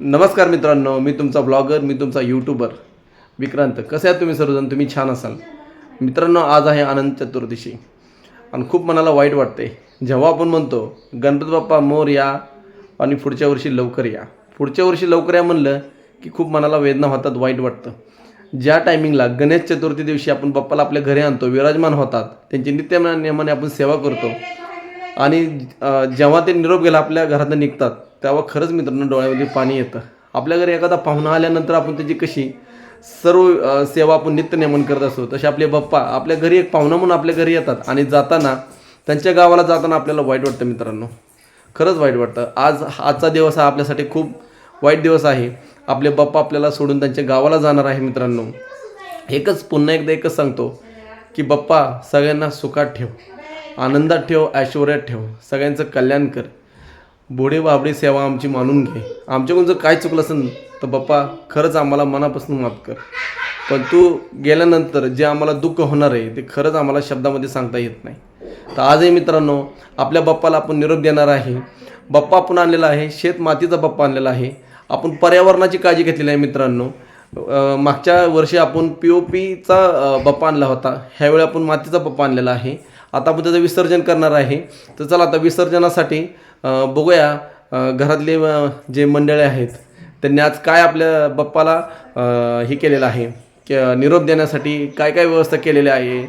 नमस्कार मित्रांनो मी तुमचा ब्लॉगर मी तुमचा यूट्यूबर विक्रांत. कसे आहात तुम्ही सर्वजण? तुम्ही छान असाल. मित्रांनो आज आहे अनंत चतुर्दशी आणि खूप मनाला वाईट वाटते. जेव्हा आपण म्हणतो गणपती बाप्पा मोर या आणि पुढच्या वर्षी लवकर या. पुढच्या वर्षी लवकर या म्हणलं की खूप मनाला वेदना होतात वाईट वाटतं. ज्या टायमिंगला गणेश चतुर्थी दिवशी आपण बाप्पाला आपल्या घरी आणतो विराजमान होतात त्यांची नित्य नियमाने आपण सेवा करतो आणि जेव्हा ते निरोप गेला आपल्या घरातून निघतात तेव्हा खरंच मित्रांनो डोळ्यामध्ये पाणी येतं. आपल्या घरी एखादा पाहुणा आल्यानंतर आपण त्याची कशी सर्व सेवा आपण नित्यनेमन करत असतो. तसे आपले बाप्पा आपल्या घरी एक पाहुणा म्हणून आपल्या घरी येतात आणि जाताना त्यांच्या गावाला जाताना आपल्याला वाईट वाटतं मित्रांनो. खरंच वाईट वाटतं. आज आजचा दिवस हा आपल्यासाठी खूप वाईट दिवस आहे. आपले बाप्पा आपल्याला सोडून त्यांच्या गावाला जाणार आहे मित्रांनो. एकच पुन्हा एकदा एकच सांगतो की बाप्पा सगळ्यांना सुखात ठेव. आनंदात ठेव ऐश्वर्यात ठेव. सगळ्यांचं कल्याण कर. बोडे बाबडे सेवा आमची मानून घे. आमच्याकडून जर काय चुकलं असेल तर बाप्पा खरंच आम्हाला मनापासून माफ कर. पण तू गेल्यानंतर जे आम्हाला दुःख होणार आहे ते खरंच आम्हाला शब्दामध्ये सांगता येत नाही. तर आजही मित्रांनो आपल्या बाप्पाला आपण निरोप देणार आहे. बाप्पा आपण आणलेला आहे शेत मातीचा बाप्पा आणलेला आहे. आपण पर्यावरणाची काळजी घेतलेली आहे मित्रांनो. मागच्या वर्षी आपण पी ओ पीचा बाप्पा आणला होता. ह्यावेळी आपण मातीचा बाप्पा आणलेला आहे. आता आपण त्याचं विसर्जन करणार आहे. तर चला आता विसर्जनासाठी बघूया घरातले जे मंडळी आहेत त्यांनी आज काय आपल्या बाप्पाला हे केलेलं आहे? के निरोप देण्यासाठी काय काय व्यवस्था केलेली आहे?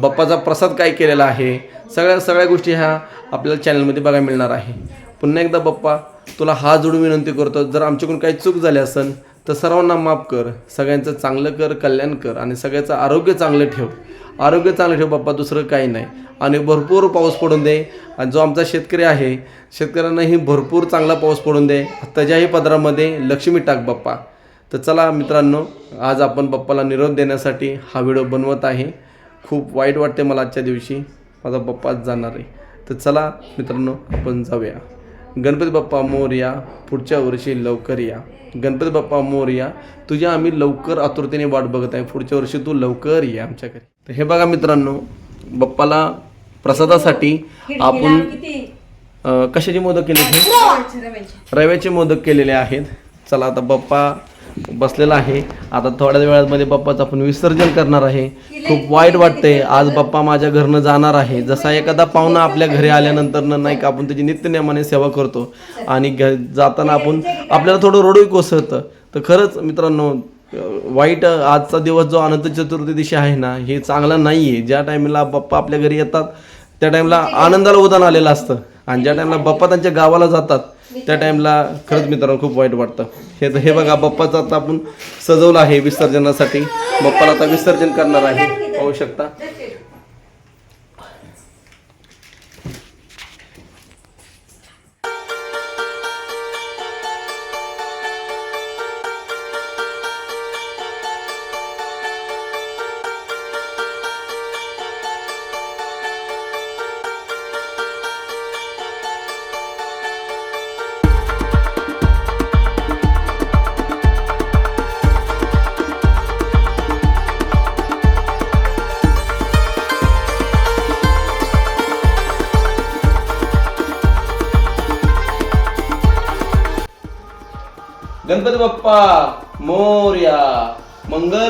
बाप्पाचा प्रसाद काय केलेला आहे? सगळ्या सगळ्या गोष्टी ह्या आपल्याला चॅनलमध्ये बघायला मिळणार आहे. पुन्हा एकदा बाप्पा तुला हात जोडून विनंती करतो जर आमच्याकडून काही चूक झाली असेल तर सर्वांना माफ कर. सगळ्यांचं चांगलं कर कल्याण कर आणि सगळ्याचं आरोग्य चांगलं ठेव. आरोग्य चांगलं ठेव बाप्पा दुसरं काही नाही. आणि भरपूर पाऊस पडून दे. आणि जो आमचा शेतकरी आहे शेतकऱ्यांनाही भरपूर चांगला पाऊस पडून दे. त्याच्याही पदरामध्ये लक्ष्मी टाक बाप्पा. तर चला मित्रांनो आज आपण बाप्पाला निरोप देण्यासाठी हा व्हिडिओ बनवत आहे. खूप वाईट वाटते मला आजच्या दिवशी. माझा बाप्पाच जाणार आहे. तर चला मित्रांनो आपण जाऊया. गणपती बाप्पा मोरया पुढच्या वर्षी लवकर या. गणपती बाप्पा मोरया तुझ्या आम्ही लवकर आतुरतेने वाट बघत आहे. पुढच्या वर्षी तू लवकर ये आमच्या घरी तर हे बघा मित्रांनो बाप्पाला प्रसादासाठी आपण कशाचे मोदक केले रव्याचे मोदक केलेले आहेत. चला आता बाप्पा बसलेला आहे. आता थोड्या वेळामध्ये बाप्पाचं आपण विसर्जन करणार आहे. खूप वाईट वाटतंय. आज बाप्पा माझ्या घरनं जाणार आहे. जसा एखादा पाहुणा आपल्या घरी आल्यानंतर नाही का आपण त्याची नित्यनियमाने सेवा करतो. आणि घ जाताना आपण आपल्याला थोडं रोडही कोसळतं. तर खरंच मित्रांनो वाईट आजचा दिवस जो अनंत चतुर्थी दिशा आहे ना हे चांगला नाही आहे ज्या टायमिंगला बाप्पा आपल्या घरी येतात त्या टाईमला आनंदाला उदान आलेलं असतं. आणि ज्या टाईमला बाप्पा त्यांच्या गावाला जातात त्या टाईमला खरंच मित्रांनो खूप वाईट वाटतं. हे हे बघा बाप्पाचं आता आपण सजवलं आहे विसर्जनासाठी. बाप्पाला आता विसर्जन करणार आहे. पाहू शकता.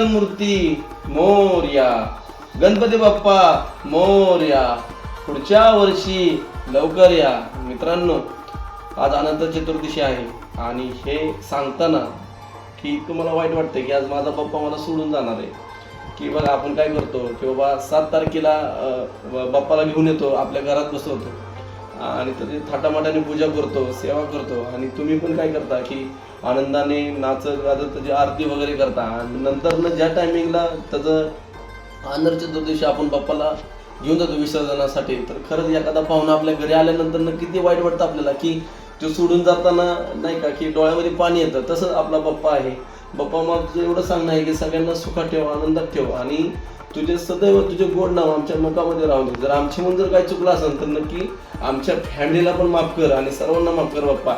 मूर्ती मोर्या. गणपती बाप्पा मोर्या. पुढच्या वर्षी लवकर या. मित्रांनो आज अनंत चतुर्दशी आहे. आणि हे सांगताना की तुम्हाला वाईट वाटतं की आज माझा बाप्पा मला सोडून जाणार आहे. की बघा आपण काय करतो की बाबा सात तारखेला बाप्पाला घेऊन येतो आपल्या घरात बसवतो. आणि त्याची थाटामाटाने पूजा करतो सेवा करतो. आणि तुम्ही पण काय करता की आनंदाने नाचत गाजत त्याची आरती वगैरे करता. आणि नंतर न ज्या टायमिंगला त्याचं आनंद चतुर्दशी आपण बाप्पाला घेऊन जातो विसर्जनासाठी. तर खरंच एखादा पाहुणा आपल्या घरी आल्यानंतर न किती वाईट वाटतं आपल्याला की तो सोडून जाताना नाही का की डोळ्यामध्ये पाणी येतं. तसंच आपला बाप्पा आहे. बाप्पा मग एवढं सांगणं आहे की सगळ्यांना सुखात ठेव आनंदात ठेव. आणि तुझे सदैव तुझे गोड नाव आमच्या मुखामध्ये राहू दे. जर आमची म्हणून जर काही चुकलं असेल तर नक्की आमच्या फॅमिलीला पण माफ कर आणि सर्वांना माफ कर बाप्पा.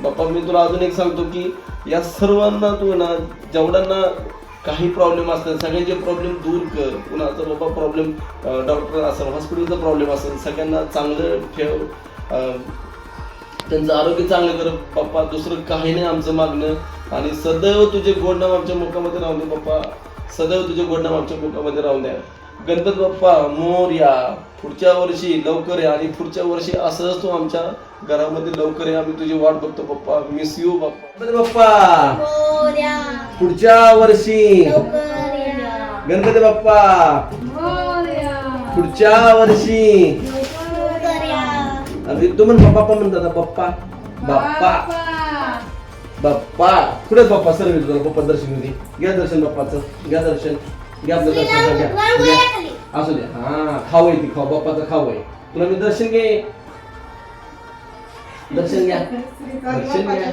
बाप्पा मी तुला अजून एक सांगतो की या सर्वांना तू ना जेवढ्यांना काही प्रॉब्लेम असतात सगळ्यांचे प्रॉब्लेम दूर कर. कुणाचा बाबा प्रॉब्लेम डॉक्टर असेल हॉस्पिटलचा प्रॉब्लेम असेल सगळ्यांना चांगलं ठेव. त्यांचं आरोग्य चांगलं कर. पप्पा दुसरं काही नाही आमचं मागणं. आणि सदैव तुझे गोड नाव आमच्या मुखामध्ये राहून दे पप्पा सदैव तुझे गोड नाम आमच्या मुखामध्ये राहून द्या. गणपत बाप्पा मोर या. पुढच्या वर्षी लवकर या आणि पुढच्या वर्षी असंच तू आमच्या घरामध्ये लवकर या. आम्ही तुझी वाट बघतो पप्पा मिस यू बाप्पा. गणपती बाप्पा. मोरया पुढच्या वर्षी. लवकरया गणपती बाप्पा. पुढच्या वर्षी. लवकरया अरे तू म्हण बाप्पा म्हणत आता बाप्पा. बाप्पा. बाप्पा कुठे आहेत बाप्पा? सर तुला बाप्पा दर्शन होते घ्या दर्शन बाप्पाचं. घ्या दर्शन. घ्या आपलं दर्शन. घ्या. असू द्या हा खाऊ आहे ती खाऊ. बाप्पाचं खाऊ आहे. तुला मी दर्शन घे. दर्शन घ्या. दर्शन घ्या.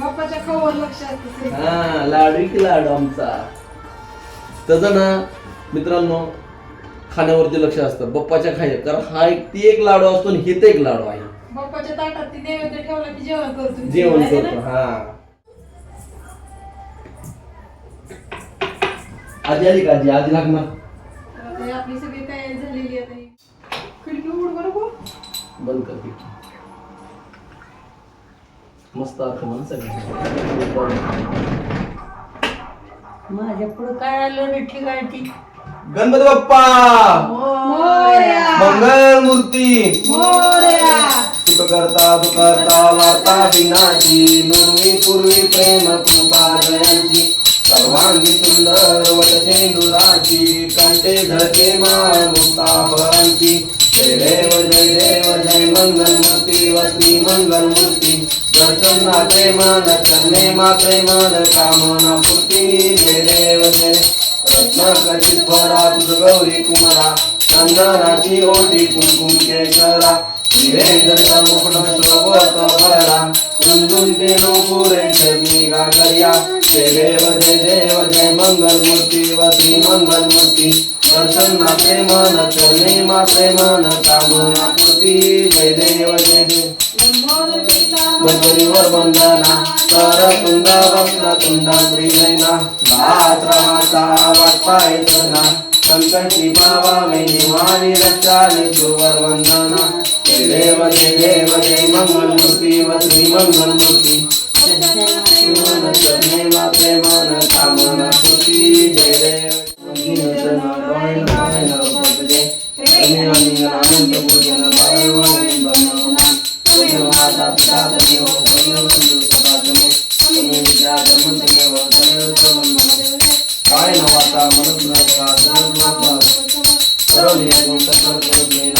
बाप्पाच्या खवर लक्षात हा लाडू की लाडू आमचा? त्याचं ना मित्रांनो खाण्यावरती लक्ष असतं. बाप्पाच्या खाय कारण हा एक ती एक लाडू असतो आणि हे ते एक लाडू आहे. बाप्पाच्या ताटात ती नैवेद्य ठेवला की जेवण करतो. जेवण करतो? हा. आजी आली का आजी आजी लागणार आता ही आपली सगळी तयारी झालेली आहे आता ही. खिडकी उघड बरं गो. बंद कर ती. मस्त अर्थ म्हण सगळं माझ्या पुढं काय आलं रे ठिकाणी गणपती बाप्पा मोरया. मंगल मूर्ती मोरया. सुख करता वार्ता विनाची पूर्वी प्रेम कृपा जयांची सर्वांगी सुंदर वटचेंदुराची कंठे धके मुक्ताभरांची जय देव जय देव जय मंगल मूर्ती मंगलमूर्ती. मंगल मूर्ती दर्शना प्रेमान चरणे मा प्रेमान कामना पूर्ती. जय देव जय रत्ना कचित भरा तुझ गौरी कुमारा. चंदनाची ओटी कुमकुम केशरा हिरे मुकुट शोभत भरा. झुंझुन ते नोपुरे ठेवी गागरिया जय देव जय देव जय मंगल मूर्ती वती मंगल मूर्ती प्रसन्ना ना प्रेमन चरणे मा प्रेमन कामना पूर्ती. जय देव जय देव. गणपतीवर वंदना तर तुंड वस्त्र तुंड श्रीजैना गात्रमाचा वाटपाय जना संकटी बाबा महिमानी रक्षाने सुवर वंदना. जय देव जय देव जय मंगल मूर्ती व श्री मंगल मूर्ती प्रेमन चरणे मा प्रेमन कामना पूर्ती जय देव वंदिन नारायण नारायण भजते प्रेमी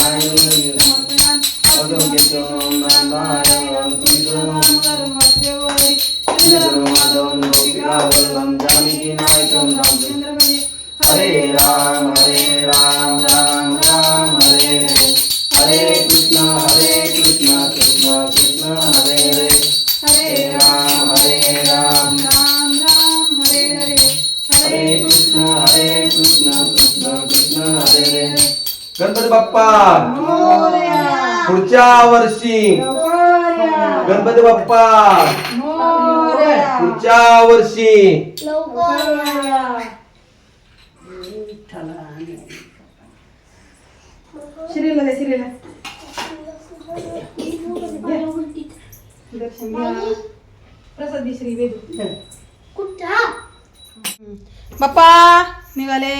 बाप्पा. पुढच्या वर्षी. गणपती बाप्पा. मोरया. पुढच्या वर्षी. लवकरया श्रीला दे श्रीला. दर्शन घ्या प्रसाद दे श्री वेदू कुठं? बाप्पा निघाले.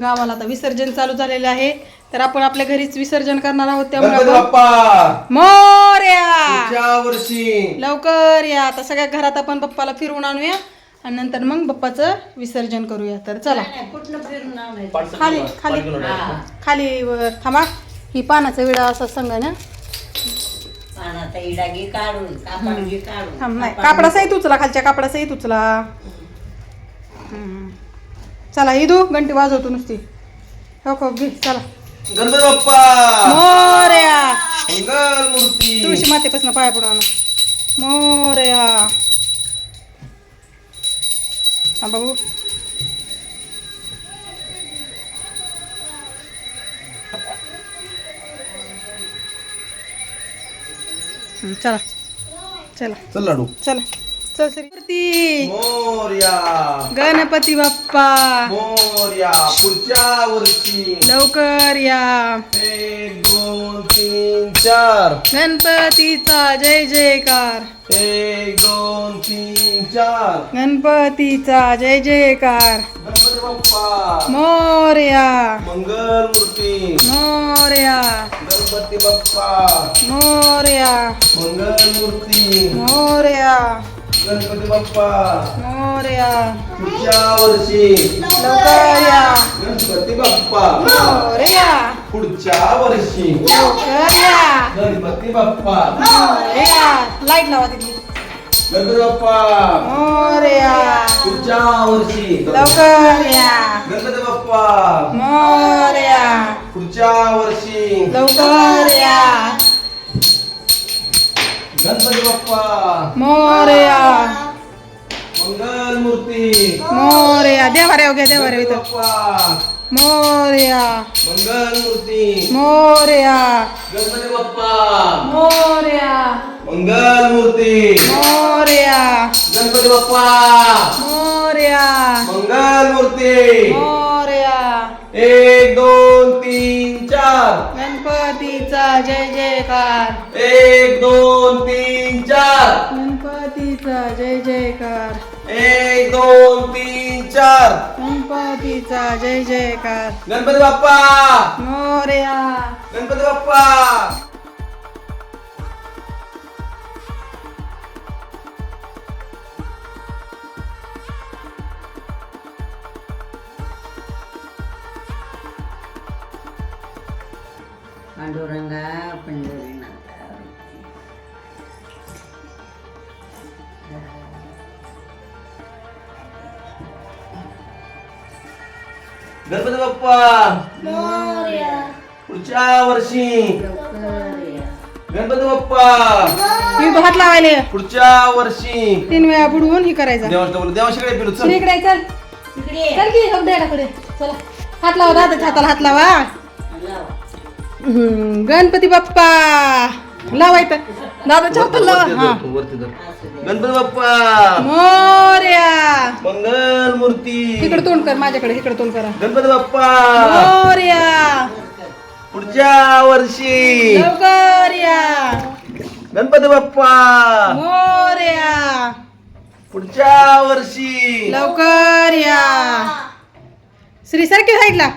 गावाला आता विसर्जन चालू झालेलं आहे. तर आपण आपल्या घरीच विसर्जन करणार आहोत त्यामुळे गणपती आपण- बाप्पा! मोरया पुढच्या वर्षी! लवकर या! आता सगळ्या घरात आपण बाप्पाला फिरवून आणूया आणि नंतर मग बाप्पाचं विसर्जन करूया. तर चला. कुठलं फिरून आणायचं? खाली खाली. खाली वर थांबा. ही पानाचा विडा असा सांगा ना. पानाचा इडा घे काढून कापड घे काढून. थांब नाही. उचला खालच्या कापडा सहित उचला हम्म. चला इदू घंटी वाजवतो नुसती. हो हो घे चला. गणपती बाप्पा! मोरया! मंगल मूर्ती! तुळशी मातेपासून पाया पडून आणा मोरया! हा बघू चला. चला. चल लाडू. चला. मोर्या. गणपती बाप्पा. मोर्या पुढच्या वर्षी. लवकर या. एक दोन तीन चार. गणपतीचा जय जयकार. एक दोन तीन चार. गणपतीचा जय जयकार. गणपती बाप्पा. मोर्या. मंगल मूर्ती. मोर्या. गणपती बाप्पा. मोर्या. मंगल मूर्ती. मोर्या. गणपती बाप्पा. मोर्या पुढच्या वर्षी. लवकर या. गणपती बाप्पा. मोर्या पुढच्या वर्षी. लवकर या. गणपती बाप्पा. मोर्या लाइट लावा तिथली गणपती बाप्पा. मोर्या पुढच्या वर्षी. लवकर या. गणपती बाप्पा. मोर्या पुढच्या वर्षी. लवकर या. गणपती बाप्पा. मोर्या. मंगल मूर्ती मोर्या देवा रे घ्या देवा रे इथं. बाप्पा. मोर्या. मंगल मूर्ती मोर्या. गणपती बाप्पा. मोर्या. मंगल मूर्ती मोर्या. गणपती बाप्पा. मोर्या. मंगल मूर्ती एक दोन तीन चार. गणपतीचा जय जयकार. एक दोन तीन चार. गणपतीचा जय जयकार. एक दोन तीन चार. गणपतीचा जय जयकार. गणपती बाप्पा. मोर्या. गणपती बाप्पा. पांडुरंगा पंढरीनाथा. गणपती बाप्पा! मोरया. पुढच्या वर्षी. गणपती बाप्पा! मी हात लावायले. पुढच्या वर्षी. तीन वेळा बुडवून ही करायचा. देवाच्या बोल देवाशीकडे फिरू चल. इकडे चल. चल की हो देडाकडे चला. हात लावा दादाच्या हाताला हात लावा. गणपती बाप्पा. लावायचं दादाच्या हाताला लावा. हा. वरती धर. गणपती बाप्पा. मोर्या. मंगल मूर्ती. इकडे तोंड कर माझ्याकडे इकडे तोंड करा. गणपती बाप्पा. मोर्या. पुढच्या वर्षी. लवकर या गणपती बाप्पा. मोर्या. पुढच्या वर्षी. लवकर या श्री सारखी साईडला.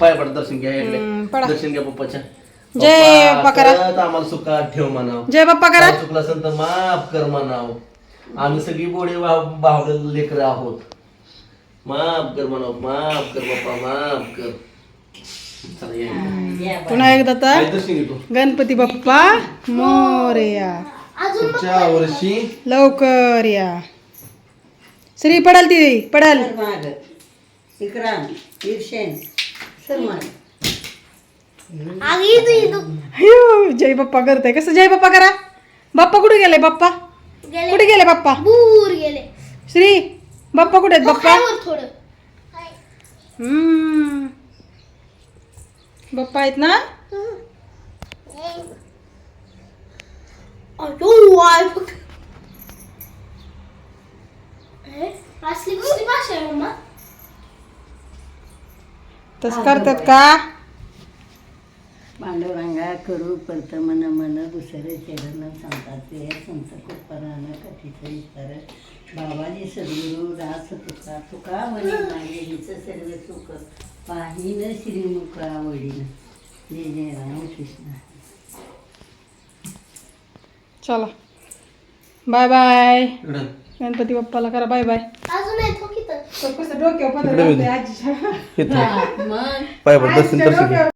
पाय पड दर्शन घ्या इकडे. हम्म, पडा. दर्शन घ्या पप्पाच्या. जय पप्पा, बाप्पा करा. खरंच आम्हाला सुखात ठेव म्हणाव. जय बाप्पा करा. काय चुकलं असेल तर माफ कर म्हणाव. आम्ही सगळी बोडे भावले लेकर आहोत. माफ कर म्हणाव माफ कर बाप्पा माफ कर. चला या इकडे. या. बा. पुन्हा एकदा तर काय दर्शन घेतो. गणपती बाप्पा मोर्या पुढच्या वर्षी लवकर या. श्री पडाल ती पडाल. माग ईर्षेन जय बाप्पा करताय. कसं जय बाप्पा करा? बाप्पा कुठे गेले बाप्पा? गेले. कुठे गेले बाप्पा? दूर गेले. श्री बाप्पा कुठे आहेत बाप्पा? हम्म. बाप्पा आहेत ना? असली कुठली भाषा आहे मम्मा? तसं करतात का? पांडुरंगा करू परत मन मन दुसरे चरण सांगतात. ते संत कृपरान कथित इतर बाबाजी सद्गुरु दास तुका तुका म्हणे मागे हिच सर्व सुख पाहिन श्रीमुख आवडीन जय जय राम कृष्ण चला. Bye bye. गणपती बाप्पाला करा. बाय. बाय. तर कसं डोक्यावर पदर इकडे आजीच्या. मग पाय पड दर्शन आजीच्या दर्शन घ्या डोक्यावर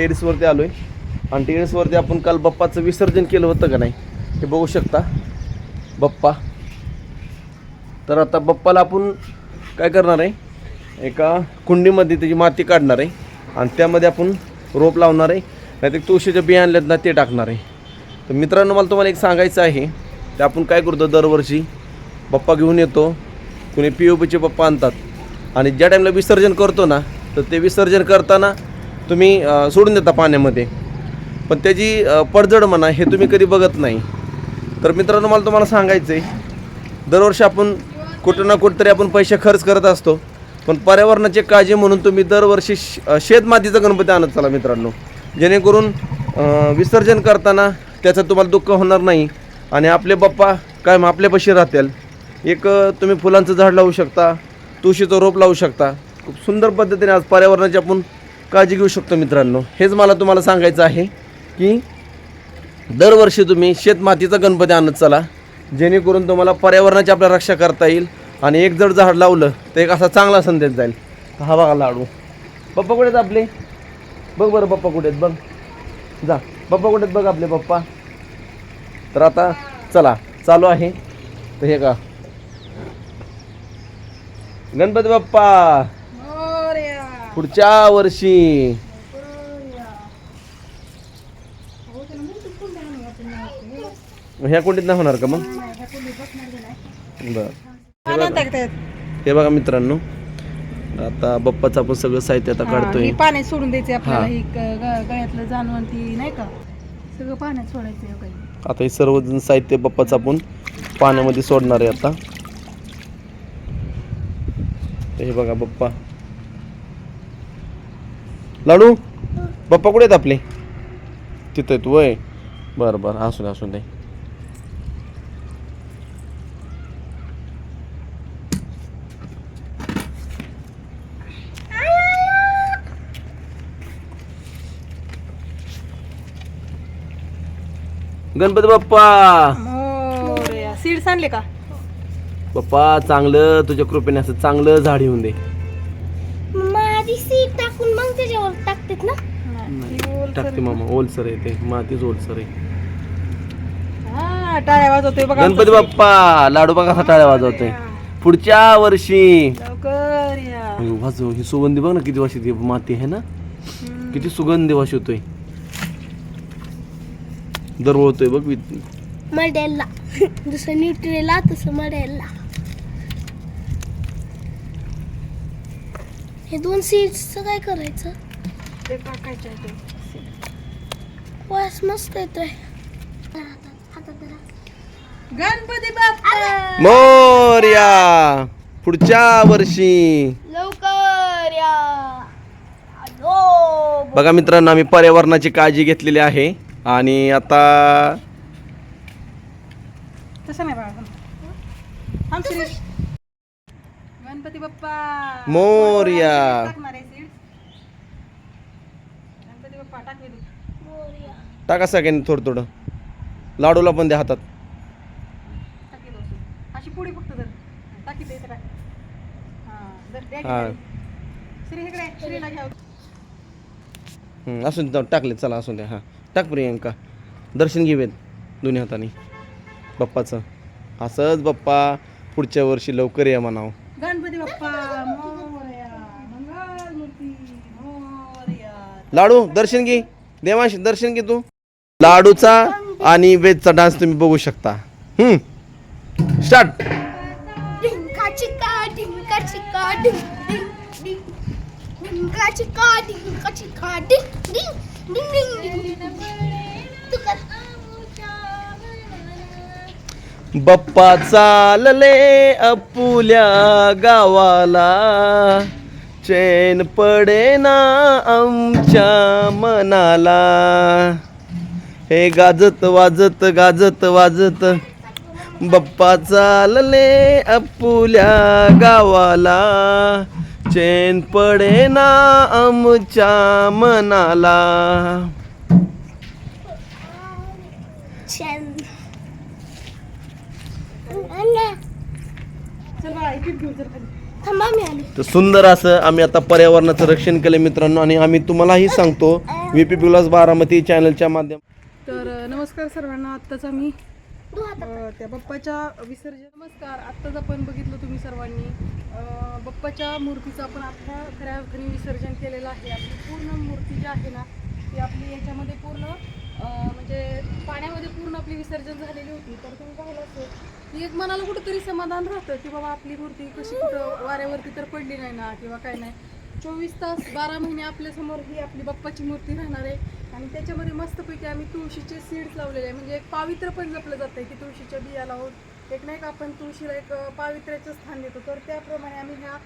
टेरेसवरती आलो आहे आणि टेरेसवरती आपण काल बाप्पाचं विसर्जन केलं होतं का नाही हे बघू शकता. बाप्पा. तर आता बाप्पाला आपण काय करणार आहे एका कुंडीमध्ये त्याची माती काढणार आहे आणि त्यामध्ये आपण रोप लावणार आहे. नाही ते तुळशीचे बिया आणल्यात ना ते टाकणार आहे. तर मित्रांनो मला तुम्हाला एक सांगायचं आहे ते आपण काय करतो दरवर्षी बाप्पा घेऊन येतो. कुणी पी ओ पीचे बाप्पा आणतात. आणि ज्या टाईमला विसर्जन करतो ना तर ते विसर्जन करताना तुम्ही सोडून देता पाण्यामध्ये. पण त्याची पडझड म्हणा हे तुम्ही कधी बघत नाही. तर मित्रांनो मला तुम्हाला सांगायचं आहे दरवर्षी आपण कुठं ना कुठंतरी आपण पैसे खर्च करत असतो. पण पर्यावरणाची काळजी म्हणून तुम्ही दरवर्षी शेतमातीचा गणपती आणत चला मित्रांनो. जेणेकरून विसर्जन करताना त्याचं तुम्हाला दुःख होणार नाही. आणि आपले बाप्पा कायम आपल्यापाशी राहतील. एक तुम्ही फुलांचं झाड लावू शकता तुळशीचं रोप लावू शकता. खूप सुंदर पद्धतीने आज पर्यावरणाची आपण काळजी घेऊ शकतो मित्रांनो. हेच मला तुम्हाला सांगायचं आहे की दरवर्षी तुम्ही शेतमातीचा गणपती आणत चला. जेणेकरून तुम्हाला पर्यावरणाची आपल्या रक्षा करता येईल आणि एक जर झाड लावलं तर एक असा चांगला संदेश जाईल. हा बघा लाडू. पप्पा कुठे आहेत आपले? बघ बरं पप्पा कुठे आहेत बघ. जा. पप्पा कुठे आहेत बघ आपले पप्पा? तर आता चला चालू आहे. तर हे का? गणपती बाप्पा पुढच्या वर्षी. ह्या कुंडीत नाही होणार का मग? बर. हे बघा. मित्रांनो. आता बाप्पाचं आपण सगळं साहित्य आता काढतोय. पाण्यात सोडून द्यायचे आपल्याला. हा. गळ्यातलं जाणवण ती नाही का? सगळं पाण्यात सोडायचं हे आता हे सर्व साहित्य बाप्पाचं आपण पाण्यामध्ये सोडणार आहे आता. हे बघा बाप्पा. लाडू? बाप्पा कुठे आहेत आपले? तिथं आहेत वय. बरं बरं असू दे असू दे. गणपती बाप्पा! मोरया सीड्स आणले का? बाप्पा चांगलं तुझ्या कृपेने असं चांगलं झाड येऊन दे. टाकतात ना? ओल टाकते सर- मामा ओलसर आहे ते. मातीच ओलसर आहे. हा टाळ्या वाजवतोय बघा. गणपती बाप्पा लाडू बघा कसा टाळ्या वाजवतोय. पुढच्या वर्षी. लवकर या. अयो, वाजव ही सुगंधी बघ ना किती वर्षी ती माती आहे ना. किती सुगंधी वास होतोय. दरवळतोय बघ वि- मडेलला जसं न्यूट्रेला तसं मडेलला हे दोन सीट्सचं काय करायचं? ते टाकायचे. वास मस्त येतोय. गणपती बाप्पा मोर्या पुढच्या वर्षी लवकर या आलो. बघा मित्रांनो आम्ही पर्यावरणाची काळजी घेतलेली आहे आणि आता तसं नाही बाळा थांब शिरीष. गणपती बाप्पा मोरया. टाकणार आहे seeds. गणपती बाप्पा टाकले तू मोरया. टाका सगळ्यांनी थोडं थोडं. लाडूला पण द्या हातात. हां धर द्या की. खाली. श्री इकडे श्रीला घ्या. असू दे जाऊ, टाकले चला असू द्या हां. टाक प्रियंका. दर्शन घेऊयात दोन्ही हाताने. बाप्पाचं. असंच बाप्पा पुढच्या वर्षी लवकर या म्हणावं. गणपती बाप्पा मोरया मंगल मूर्ती मोरया लाडू दर्शन घे. देवांश दर्शन घे तू. लाडूचा आणि वेजचा डान्स तुम्ही बघू शकता. हम्म. स्टार्ट बाप्पा चालले अपुल्या गावाला. चैन पडेना आमच्या मनाला. हे गाजत वाजत गाजत वाजत बाप्पा चालले अपुल्या गावाला. चैन पडेना आमच्या मनाला. चल थांबा मी आली. तर सुंदर असं आम्ही आता पर्यावरणाचं रक्षण केलं मित्रांनो आणि आम्ही तुम्हालाही सांगतो व्ही पी प्लस बारामती चॅनलच्या माध्यम तर अ, नमस्कार सर्वांना आत्ताच आम्ही तू हात अ, त्या बाप्पाच्या विसर्जन नमस्कार आत्ताच आपण बघितलं तुम्ही सर्वांनी. अ, बाप्पाच्या मूर्तीचं आपण आता खऱ्या अर्थाने विसर्जन केलेलं आहे. आपली पूर्ण मूर्ती जी आहे ना ती आपली याच्यामध्ये पूर्ण म्हणजे पाण्यामध्ये पूर्ण आपली विसर्जन झालेली होती. तर तुम्ही पाहिलं असं की एक मनाला कुठंतरी समाधान राहतं की बाबा आपली मूर्ती कशी कुठं वाऱ्यावरती तर पडली नाही ना किंवा काय नाही. चोवीस तास बारा महिने आपल्यासमोर ही आपली बाप्पाची मूर्ती राहणार आहे. आणि त्याच्यामध्ये मस्तपैकी आम्ही तुळशीचे सीड्स लावलेले आहे. म्हणजे एक पावित्र पण जपलं जातं की तुळशीच्या बिया लावून. एक नाही का आपण तुळशीला एक पावित्र्याचं स्थान देतो. तर त्याप्रमाणे आम्ही ह्या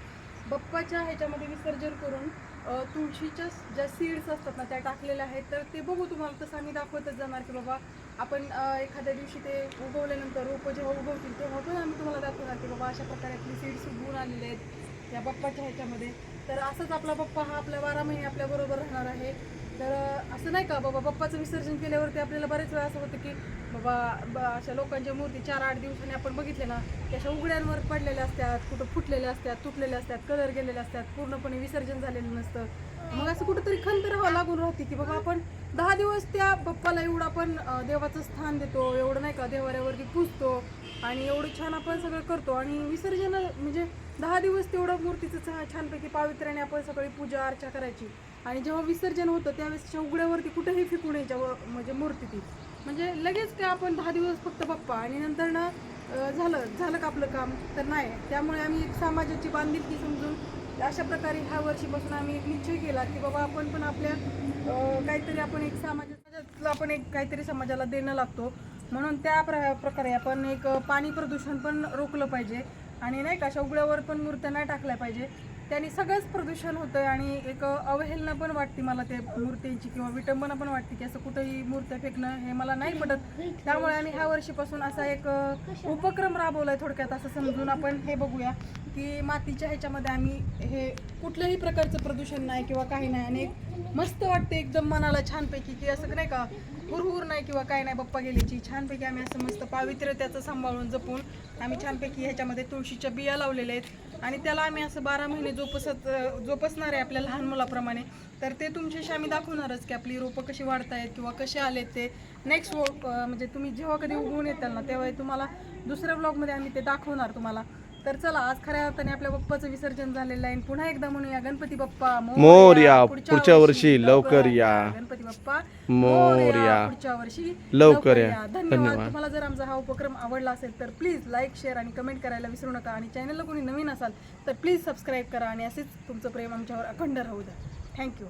बाप्पाच्या ह्याच्यामध्ये विसर्जन करून तुळशीच्या ज्या सीड्स असतात ना त्या टाकलेल्या आहेत. तर ते बघू तुम्हाला तसं आम्ही दाखवतच जाणार की बाबा आपण एखाद्या दिवशी ते उगवल्यानंतर रोपं जेव्हा उगवतील तेव्हा पण आम्ही तुम्हाला दाखवणार की बाबा अशा प्रकारे आपली सीड्स उगवून आलेले आहेत या बाप्पाच्या ह्याच्यामध्ये. तर असंच आपला बाप्पा हा आपल्या बारा महिने आपल्याबरोबर राहणार आहे. तर असं नाही का? बाबा बाप्पाचं विसर्जन केल्यावरती आपल्याला बरेच वेळा असं होतं की बाबा अशा लोकांच्या मूर्ती चार आठ दिवसांनी आपण बघितले ना की अशा उघड्यांवर पडलेल्या असतात कुठं फुटलेल्या असतात तुटलेल्या असतात कलर गेलेले असतात पूर्णपणे विसर्जन झालेलं नसतं. मग असं कुठंतरी खंत राहावं लागून राहते की बाबा आपण दहा दिवस त्या बाप्पाला एवढं आपण देवाचं स्थान देतो एवढं नाही का देवाऱ्यावरती पुजतो आणि एवढं छान आपण सगळं करतो. आणि विसर्जन म्हणजे दहा दिवस तेवढं मूर्तीचं छानपैकी पावित्र्याने आपण सगळी पूजा अर्चा करायची. आणि जेव्हा विसर्जन होतं त्यावेळेस उघड्यावरती कुठेही फिकून यायच्या व- म्हणजे मूर्ती ती. म्हणजे लगेच काय आपण दहा दिवस फक्त बाप्पा आणि नंतर ना झालं झालं का आपलं काम? तर नाही. त्यामुळे आम्ही एक समाजाची बांधिलकी समजून अशा प्रकारे ह्या वर्षीपासून आम्ही एक निश्चय केला की बाबा आपण पण आपल्या काहीतरी आपण एक समाजातलं आपण एक काहीतरी समाजाला देणं लागतो. म्हणून त्या प्र प्रकारे आपण एक पाणी प्रदूषण पण रोखलं पाहिजे. आणि नाही का अशा उघड्यावर पण मूर्त्या नाही टाकल्या पाहिजे. त्याने सगळंच प्रदूषण होतं आणि एक अवहेलना पण वाटते मला ते मूर्तींची किंवा विटंबना पण वाटते की असं कुठंही मूर्त्या फेकणं हे मला नाही पडत त्यामुळे आम्ही ह्या वर्षीपासून असा एक उपक्रम राबवलाय थोडक्यात असं समजून आपण हे बघूया की मातीच्या ह्याच्यामध्ये आम्ही हे कुठल्याही प्रकारचं प्रदूषण नाही किंवा काही नाही आणि मस्त वाटते एकदम मनाला छानपैकी की असं नाही का हुरहुर नाही किंवा काय नाही बप्पा गेल्याची छानपैकी आम्ही असं मस्त पावित्र्य त्याचं सांभाळून जपून आम्ही छानपैकी ह्याच्यामध्ये तुळशीच्या बिया लावलेल्या आहेत. आणि त्याला आम्ही असं बारा महिने जोपसत जोपसणार आहे आपल्या लहान मुलाप्रमाणे. तर ते तुमच्याशी आम्ही दाखवणारच की आपली रोपं कशी वाढतायत किंवा कसे आलेत ते. नेक्स्ट म्हणजे तुम्ही जेव्हा कधी उगवून येताल ना तेव्हा तुम्हाला दुसऱ्या ब्लॉगमध्ये आम्ही ते दाखवणार तुम्हाला. तर चला आज खऱ्या अर्थाने आपल्या बाप्पाचं विसर्जन झालेलं आहे पुन्हा एकदा म्हणूया गणपती बाप्पा मोरया. पुढच्या वर्षी लवकर या. गणपती बाप्पा मोरया. पुढच्या वर्षी लवकर या. धन्यवाद धन्यवाद. तुम्हाला जर आमचा हा उपक्रम आवडला असेल तर प्लीज लाईक शेअर आणि कमेंट करायला विसरू नका आणि चॅनलला कोणी नवीन असाल तर प्लीज सबस्क्राईब करा आणि असेच तुमचं प्रेम आमच्यावर अखंड राहू द्या थँक्यू